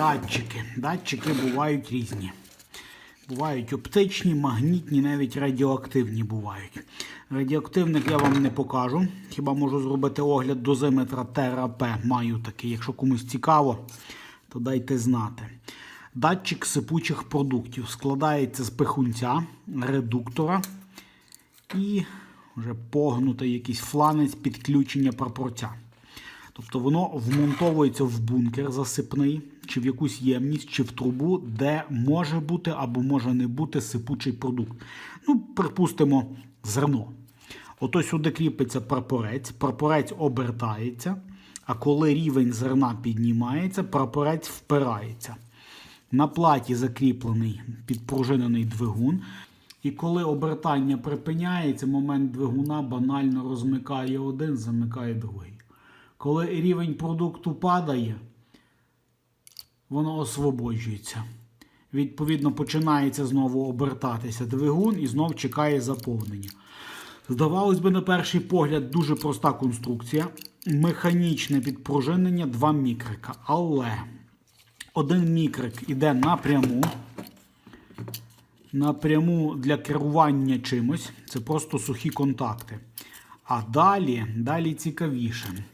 Датчики. Датчики бувають різні. Бувають оптичні, магнітні, навіть радіоактивні бувають. Радіоактивних я вам не покажу. Хіба можу зробити огляд дозиметра ТРП. Маю такий. Якщо комусь цікаво, то дайте знати. Датчик сипучих продуктів складається з пихунця, редуктора і вже погнутий якийсь фланець підключення прапорця. Тобто воно вмонтовується в бункер засипний, чи в якусь ємність, чи в трубу, де може бути або може не бути сипучий продукт. Ну, припустимо, зерно. Ото сюди кріпиться прапорець, прапорець обертається, а коли рівень зерна піднімається, прапорець впирається. На платі закріплений підпружинений двигун. І коли обертання припиняється, момент двигуна банально розмикає один, замикає другий. Коли рівень продукту падає, воно освободжується. Відповідно, починається знову обертатися двигун і знов чекає заповнення. Здавалось би, на перший погляд, дуже проста конструкція. Механічне підпружинення 2 мікрика. Але один мікрик іде напряму. Напряму для керування чимось. Це просто сухі контакти. А далі, далі цікавіше.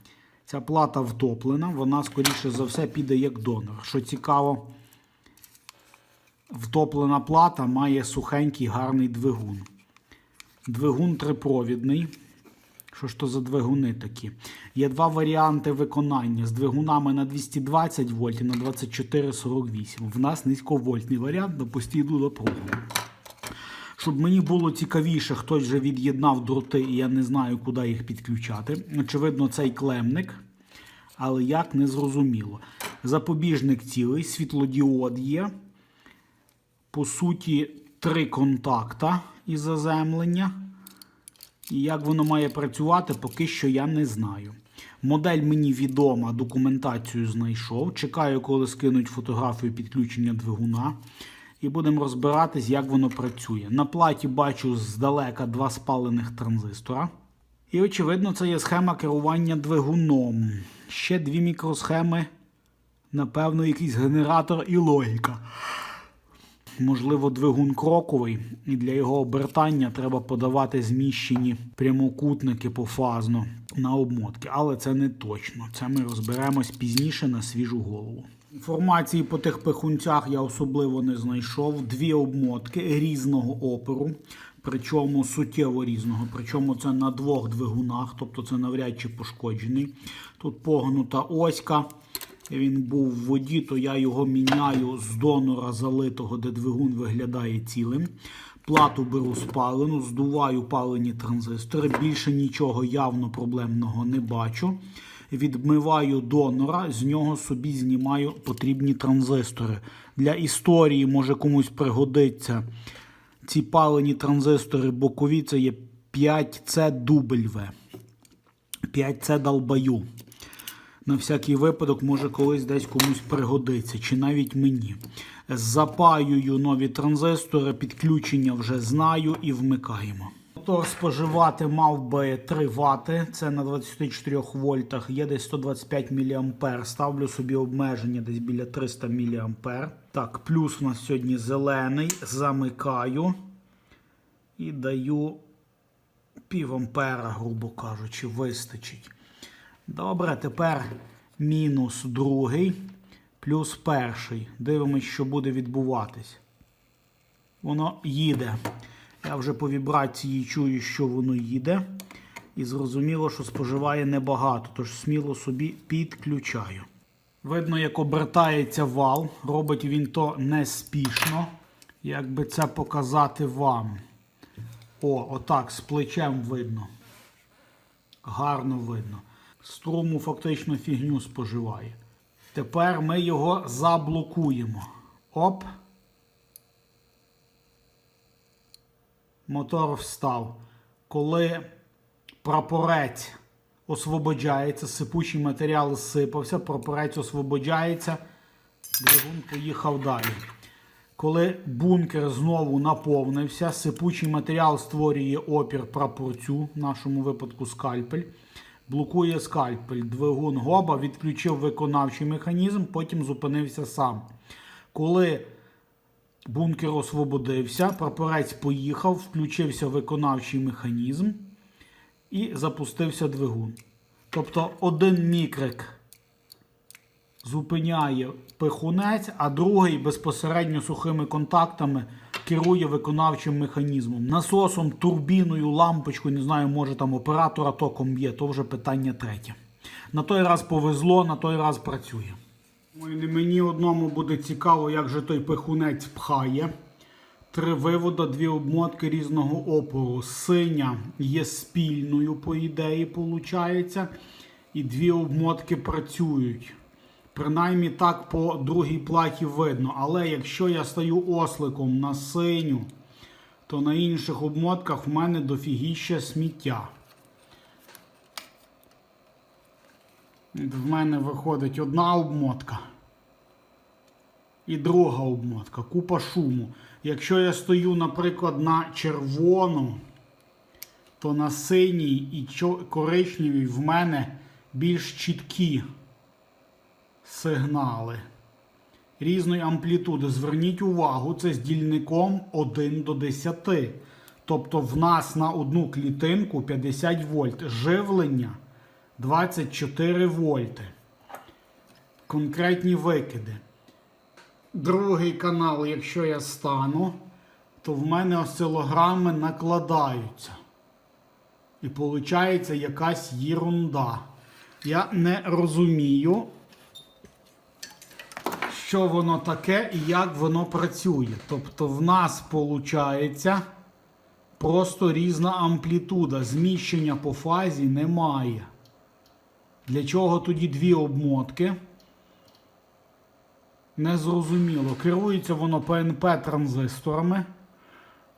Ця плата втоплена, вона, скоріше за все, піде як донор. Що цікаво, втоплена плата має сухенький гарний двигун. Двигун трипровідний. Що ж то за двигуни такі? Є два варіанти виконання з двигунами на 220 вольт і на 2448. В нас низьковольтний варіант на постійну напругу. Щоб мені було цікавіше, хтось вже від'єднав дроти, і я не знаю, куди їх підключати. Очевидно, цей клемник, але як не зрозуміло. Запобіжник цілий, світлодіод є. По суті, три контакта із заземлення. І як воно має працювати, поки що я не знаю. Модель мені відома, документацію знайшов. Чекаю, коли скинуть фотографію підключення двигуна. І будемо розбиратись, як воно працює. На платі бачу здалека два спалених транзистора. І, очевидно, це є схема керування двигуном. Ще дві мікросхеми, напевно, якийсь генератор і логіка. Можливо, двигун кроковий, і для його обертання треба подавати зміщені прямокутники пофазно на обмотки, але це не точно. Це ми розберемось пізніше на свіжу голову. Інформації по тих пихунцях я особливо не знайшов. Дві обмотки різного оперу, причому суттєво різного. Причому це на двох двигунах, тобто це навряд чи пошкоджений. Тут погнута оська. Він був в воді, то я його міняю з донора залитого, де двигун виглядає цілим. Плату беру спалену, здуваю палені транзистори. Більше нічого явно проблемного не бачу. Відмиваю донора, з нього собі знімаю потрібні транзистори. Для історії може комусь пригодиться. Ці палені транзистори бокові це є 5C W. 5C долбаю. На всякий випадок, може колись десь комусь пригодиться, чи навіть мені. Запаюю нові транзистори, підключення вже знаю і вмикаємо. Мотор споживати мав би 3 Вт, це на 24 вольтах, є десь 125 мА. Ставлю собі обмеження десь біля 300 мА. Так, плюс у нас сьогодні зелений. Замикаю і даю пів ампера, грубо кажучи, вистачить. Добре, тепер мінус другий, плюс перший. Дивимось, що буде відбуватись. Воно їде. Я вже по вібрації чую, що воно їде. І зрозуміло, що споживає небагато, тож сміло собі підключаю. Видно, як обертається вал. Робить він то неспішно. Як би це показати вам? О, отак, з плечем видно. Гарно видно. Струму фактично фігню споживає. Тепер ми його заблокуємо. Оп. Мотор встав. Коли прапорець освободжається, сипучий матеріал зсипався, прапорець освободжається, двигун поїхав далі. Коли бункер знову наповнився, сипучий матеріал створює опір прапорцю, в нашому випадку скальпель. Блокує скальпель. Двигун гоба відключив виконавчий механізм, потім зупинився сам. Коли бункер освободився, прапорець поїхав, включився виконавчий механізм і запустився двигун. Тобто один мікрик зупиняє пихунець, а другий безпосередньо сухими контактами керує виконавчим механізмом. Насосом, турбіною, лампочкою, не знаю, може там оператора током б'є, то вже питання третє. На той раз повезло, на той раз працює. Ой, не мені одному буде цікаво, як же той пихунець пхає. Три вивода, дві обмотки різного опору. Синя є спільною, по ідеї, виходить. І дві обмотки працюють. Принаймні так по другій платі видно. Але якщо я стаю осликом на синю, то на інших обмотках в мене дофігіще сміття. В мене виходить одна обмотка і друга обмотка, купа шуму. Якщо я стою, наприклад, на червону, то на синій і коричневій в мене більш чіткі сигнали різної амплітуди. Зверніть увагу, це з дільником 1 до 10. Тобто в нас на одну клітинку 50 вольт. Живлення 24 вольти. Конкретні викиди. Другий канал, якщо я стану, то в мене осцилограми накладаються. І виходить якась єрунда. Я не розумію, що воно таке і як воно працює. Тобто в нас виходить просто різна амплітуда. Зміщення по фазі немає. Для чого тоді дві обмотки? Незрозуміло. Керується воно PNP транзисторами.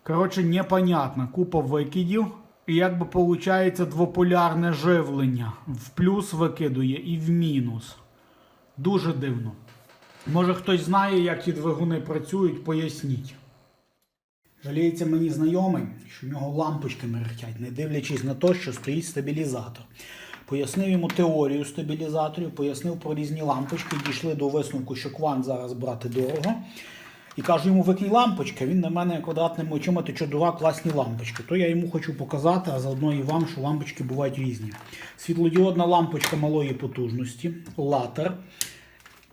Коротше, непонятно. Купа викидів. І якби виходить двополярне живлення. В плюс викидує і в мінус. Дуже дивно. Може хтось знає, як ті двигуни працюють, поясніть. Жаліється мені знайомий, що в нього лампочки мерехтять, не дивлячись на те, що стоїть стабілізатор. Пояснив йому теорію стабілізаторів, пояснив про різні лампочки, дійшли до висновку, що квант зараз брати дорого. І кажу йому, викинь лампочки, він на мене квадратними очима, ти чудова, класні лампочки. То я йому хочу показати, а заодно і вам, що лампочки бувають різні. Світлодіодна лампочка малої потужності, латер.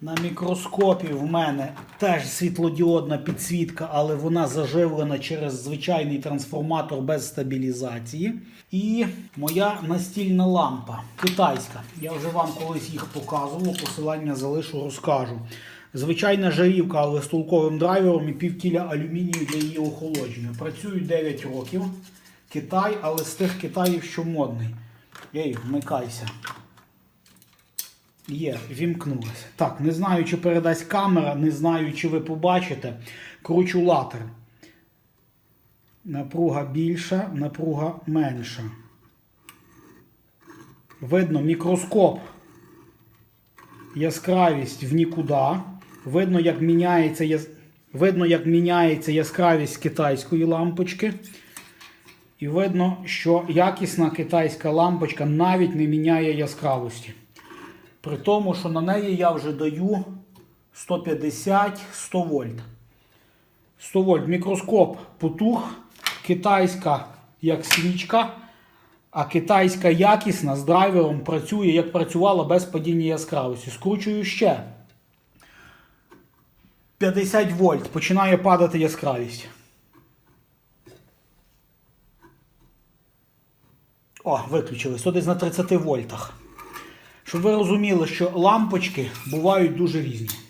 На мікроскопі в мене теж світлодіодна підсвітка, але вона заживлена через звичайний трансформатор без стабілізації. І моя настільна лампа китайська. Я вже вам колись їх показував, посилання залишу, розкажу. Звичайна жарівка, але з толковим драйвером і пів кіля алюмінію для її охолодження. Працюю 9 років. Китай, але з тих Китаїв, що модний. Ей, вмикайся. Є, вімкнулося. Так, не знаю, чи передасть камера, не знаю, чи ви побачите. Кручу латер. Напруга більша, напруга менша. Видно мікроскоп. Яскравість в нікуди. Видно, як міняється, яс- видно, як міняється яскравість китайської лампочки. І видно, що якісна китайська лампочка навіть не міняє яскравості. При тому, що на неї я вже даю 150-100 вольт. 100 вольт. Мікроскоп потух, китайська як свічка, а китайська якісна з драйвером працює, як працювала без падіння яскравості. Скручую ще. 50 вольт. Починає падати яскравість. О, виключили. То десь на 30 вольтах. Щоб ви розуміли, що лампочки бувають дуже різні.